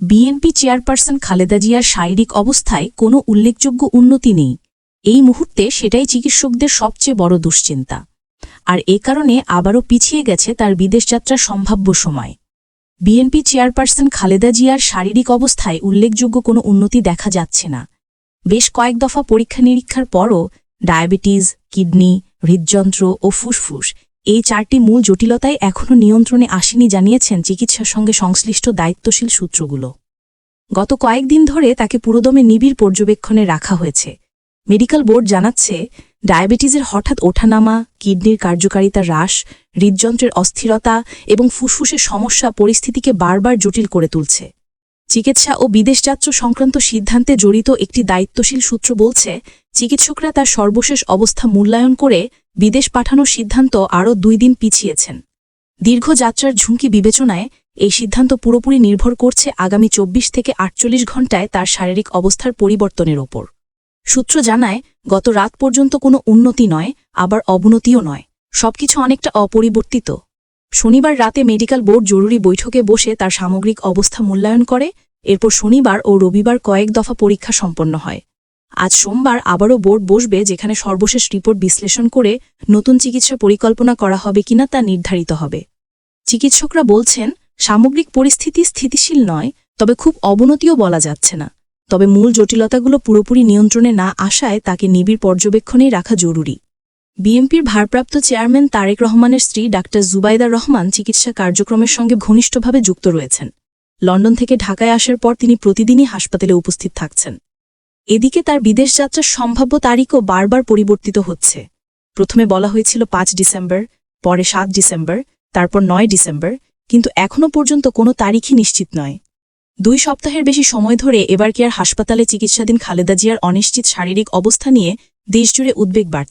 BNP chairperson Khaleda জিয়ার শারীরিক অবস্থায় কোনো উল্লেখযোগ্য উন্নতি নেই। এই মুহূর্তে সেটাই চিকিৎসকদের সবচেয়ে বড় দুশ্চিন্তা। আর এ কারণে আবারও পিছিয়ে গেছে তার বিদেশযাত্রার সম্ভাব্য সময়। বিএনপি চেয়ারপারসন খালেদা জিয়ার শারীরিক অবস্থায় উল্লেখযোগ্য কোনো উন্নতি দেখা যাচ্ছে না। বেশ কয়েক দফা পরীক্ষা নিরীক্ষার পরও ডায়াবেটিস, কিডনি, হৃদযন্ত্র ও ফুসফুস এই চারটি মূল জটিলতায় এখনও নিয়ন্ত্রণে আসেনি জানিয়েছেন চিকিৎসার সঙ্গে সংশ্লিষ্ট দায়িত্বশীল সূত্রগুলো। গত কয়েকদিন ধরে তাকে পুরোদমে নিবিড় পর্যবেক্ষণে রাখা হয়েছে। মেডিকেল বোর্ড জানাচ্ছে, ডায়াবেটিসের হঠাৎ ওঠানামা, কিডনির কার্যকারিতা হ্রাস, হৃদযন্ত্রের অস্থিরতা এবং ফুসফুসের সমস্যা পরিস্থিতিকে বারবার জটিল করে তুলছে। চিকিৎসা ও বিদেশযাত্রা সংক্রান্ত সিদ্ধান্তে জড়িত একটি দায়িত্বশীল সূত্র বলছে, চিকিৎসকরা তার সর্বশেষ অবস্থা মূল্যায়ন করে বিদেশ পাঠানোর সিদ্ধান্ত আরও দুই দিন পিছিয়েছেন। দীর্ঘ যাত্রার ঝুঁকি বিবেচনায় এই সিদ্ধান্ত পুরোপুরি নির্ভর করছে আগামী চব্বিশ থেকে আটচল্লিশ ঘণ্টায় তার শারীরিক অবস্থার পরিবর্তনের ওপর। সূত্র জানায়, গত রাত পর্যন্ত কোনো উন্নতি নয়, আবার অবনতিও নয়। সবকিছু অনেকটা অপরিবর্তিত। শনিবার রাতে মেডিকেল বোর্ড জরুরি বৈঠকে বসে তার সামগ্রিক অবস্থা মূল্যায়ন করে, এরপর শনিবার ও রবিবার কয়েক দফা পরীক্ষা সম্পন্ন হয়। আজ সোমবার আবারও বোর্ড বসবে যেখানে সর্বশেষ রিপোর্ট বিশ্লেষণ করে নতুন চিকিৎসা পরিকল্পনা করা হবে কিনা তা নির্ধারিত হবে। চিকিৎসকরা বলছেন, সামগ্রিক পরিস্থিতি স্থিতিশীল নয়, তবে খুব অবনতিও বলা যাচ্ছে না। তবে মূল জটিলতাগুলো পুরোপুরি নিয়ন্ত্রণে না আসায় তাকে নিবিড় পর্যবেক্ষণেই রাখা জরুরি। বিএনপির ভারপ্রাপ্ত চেয়ারম্যান তারেক রহমানের স্ত্রী ডাক্তার জুবাইদা রহমান চিকিৎসা কার্যক্রমের সঙ্গে ঘনিষ্ঠভাবে যুক্ত রয়েছেন। লন্ডন থেকে ঢাকায় আসার পর তিনি প্রতিদিনই হাসপাতালে উপস্থিত থাকছেন। এদিকে তার বিদেশ যাত্রার সম্ভাব্য তারিখও বারবার পরিবর্তিত হচ্ছে। প্রথমে বলা হয়েছিল পাঁচ ডিসেম্বর, পরে সাত ডিসেম্বর, তারপর নয় ডিসেম্বর, কিন্তু এখনও পর্যন্ত কোনো তারিখই নিশ্চিত নয়। দুই সপ্তাহের বেশি সময় ধরে এবার কেয়ার হাসপাতালে চিকিৎসাধীন খালেদা জিয়ার অনিশ্চিত শারীরিক অবস্থা নিয়ে দেশজুড়ে উদ্বেগ বাড়ছে।